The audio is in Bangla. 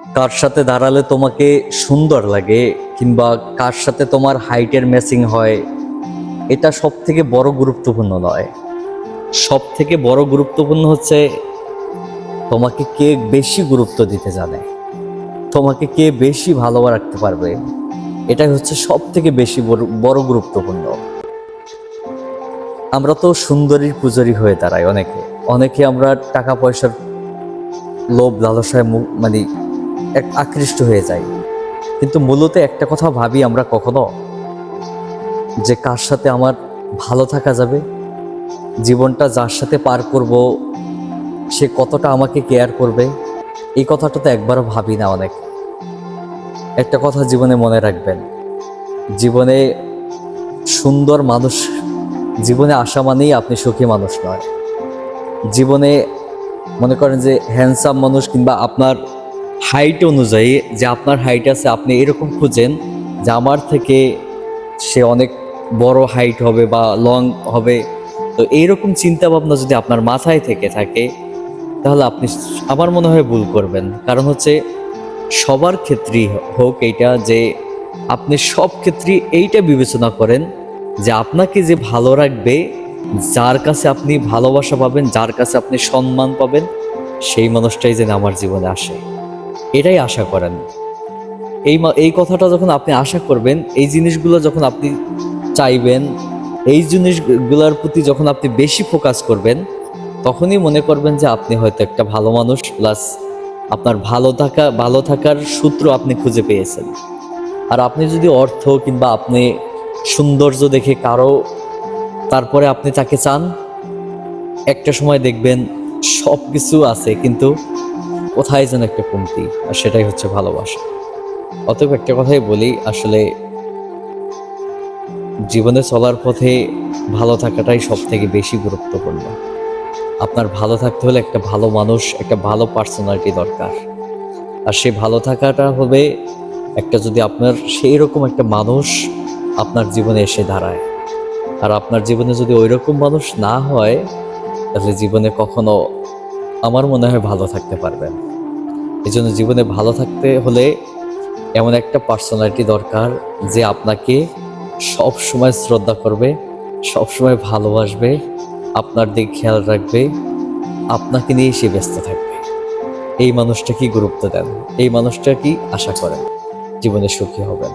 কার সাথে দাঁড়ালে তোমাকে সুন্দর লাগে কিংবা কার সাথে তোমার হাইটের ম্যাচিং হয়, এটা সব থেকে বড় গুরুত্বপূর্ণ নয়। সব থেকে বড় গুরুত্বপূর্ণ হচ্ছে তোমাকে কে বেশি গুরুত্ব দিতে জানে, তোমাকে কে বেশি ভালো রাখতে পারবে, এটাই হচ্ছে সব থেকে বেশি বড় গুরুত্বপূর্ণ। আমরা তো সুন্দরীর পূজারী হয়ে দাঁড়াই অনেকে অনেকে আমরা টাকা পয়সার লোভ লালসায় মানে আকৃষ্ট হয়ে যাই কিন্তু মূলত একটা কথা ভাবি আমরা কখনো, যে কার সাথে আমার ভালো থাকা যাবে, জীবনটা যার সাথে পার করব, সে কতটা আমাকে কেয়ার করবে, এই কথাটা তো একবারও ভাবি না অনেক। একটা কথা জীবনে মনে রাখবেন, জীবনে সুন্দর মানুষ, জীবনে আসা মানেই আপনি সুখী মানুষ নয়। জীবনে মনে করেন যে হ্যান্ডসাম মানুষ কিংবা আপনার হাইট অনুযায়ী যে আপনার হাইট আছে, আপনি এরকম খুঁজেন যে আমার থেকে সে অনেক বড় হাইট হবে বা লং হবে। তো এইরকম চিন্তা ভাবনা যদি আপনার মাথায় থেকে থাকে, তাহলে আপনি আমার মনে হয় ভুল করবেন। কারণ হচ্ছে সবার ক্ষেত্রেই হোক এইটা যে আপনি সব ক্ষেত্রেই এইটা বিবেচনা করেন যে আপনাকে যে ভালো রাখবে, যার কাছে আপনি ভালোবাসা পাবেন, যার কাছে আপনি সম্মান পাবেন, সেই মানুষটাই যেন আমার জীবনে আসে। এটাই আশা করেন। এই এই কথাটা যখন আপনি আশা করবেন, এই জিনিসগুলো যখন আপনি চাইবেন, এই জিনিসগুলোর প্রতি যখন আপনি বেশি ফোকাস করবেন, তখনই মনে করবেন যে আপনি হয়তো একটা ভালো মানুষ প্লাস আপনার ভালো থাকা, ভালো থাকার সূত্র আপনি খুঁজে পেয়েছেন। আর আপনি যদি অর্থ কিংবা আপনি সৌন্দর্য দেখে কারও, তারপরে আপনি তাকে চান, একটা সময় দেখবেন সব কিছু আছে, কিন্তু কোথায় যেন একটা কমতি, আর সেটাই হচ্ছে ভালোবাসা। অতএব একটা কথাই বলি, আসলে জীবনে চলার পথে ভালো থাকাটাই সব থেকে বেশি গুরুত্বপূর্ণ। আপনার ভালো থাকতে হলে একটা ভালো মানুষ, একটা ভালো পার্সোনালিটি দরকার। আর সেই ভালো থাকাটা হবে একটা যদি আপনার সেই রকম একটা মানুষ আপনার জীবনে এসে দাঁড়ায়। আর আপনার জীবনে যদি ওই রকম মানুষ না হয়, তাহলে জীবনে কখনো আমার মনে হয় ভালো থাকতে পারবেন। এই জন্য জীবনে ভালো থাকতে হলে এমন একটা পার্সোনালিটি দরকার যে আপনাকে সব সময় শ্রদ্ধা করবে সব সময় ভালোবাসবে, আপনার দিক খেয়াল রাখবে, আপনাকে নিয়েই সে ব্যস্ত থাকবে। এই মানুষটা কি গুরুত্ব দেন, এই মানুষটা কি আশা করেন, জীবনে সুখী হবেন।